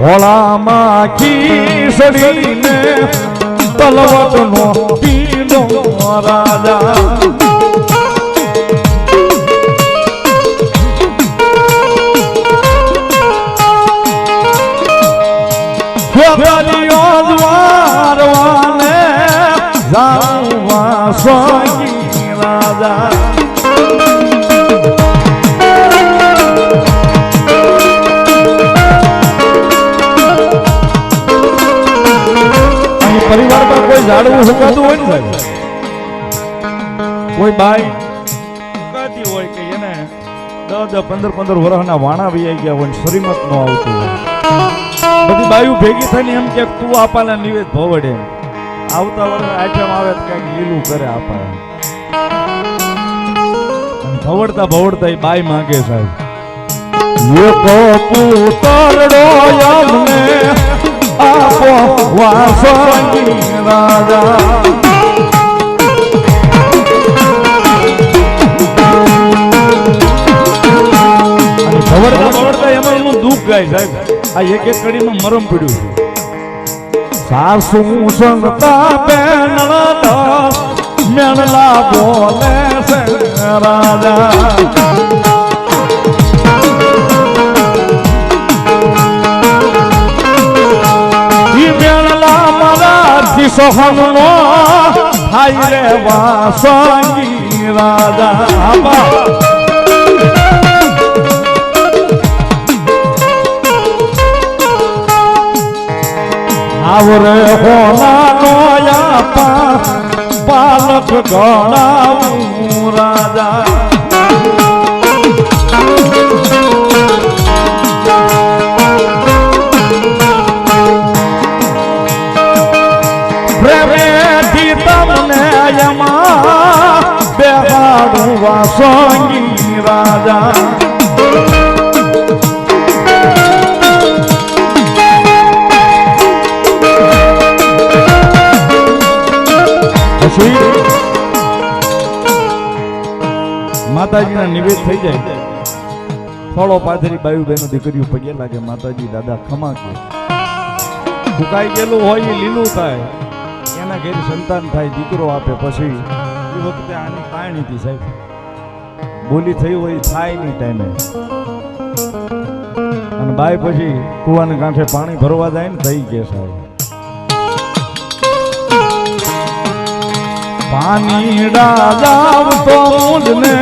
હોળામાં ખીસડીને તલવટનો પીનો રાજા. જાવા સ્વાગી રાજા. પરિવારમાં કોઈ ઝાડવું સુકાતું હોય ને સાહેબ? કોઈ બાઈ? સુકાતી હોય કે એને દસ દસ પંદર પંદર વર્ષના વાણા વૈયા ગયા હોય શ્રીમત નો આવતું હોય. બધી બાયું ભેગી થઈને એમ કે તું આપાને નિવેદ ભવડે. આવતા વર્ષે આઈટમ આવે તો કંઈક લીલું કરે આપા ભવડતા ભવડતા એ બાઈ માંગે સાહેબ. પુતરડો રાજા અને ભવડતા ભવડતા એમાં એનું દુઃખ ગાય સાહેબ આ એક એક કડીમાં મરમ પડ્યું છે સાસુ સંગતા બેનડા મેણલા બોલે રાજા મારા સોહમનો હાય રે વાસંગી રાજા બા આવરે હોનાનો યાપા પાલક ગણાવું રાજા પ્રેમેથી તમને યમા બેહાડું વાસંગી રાજા. માતાજીના નિવેદ થઈ જાય. થોડો પાથરી બાયુ બહેનો દીકરીઓ પગે લાગે, માતાજી દાદા ખમા કે. ગયેલું હોય એ લીલું થાય. એના ઘેર સંતાન થાય, દીકરો આપે પછી, એ વખતે આની કાણી હતી સાહેબ. બોલી થઈ હોય, થાય નહીં ટાઈમે. અને બાય પછી કુવાને કાંઠે પાણી ભરવા જાય ને થઈ ગયા સાહેબ. પાણી ડાજાવ તો મુજને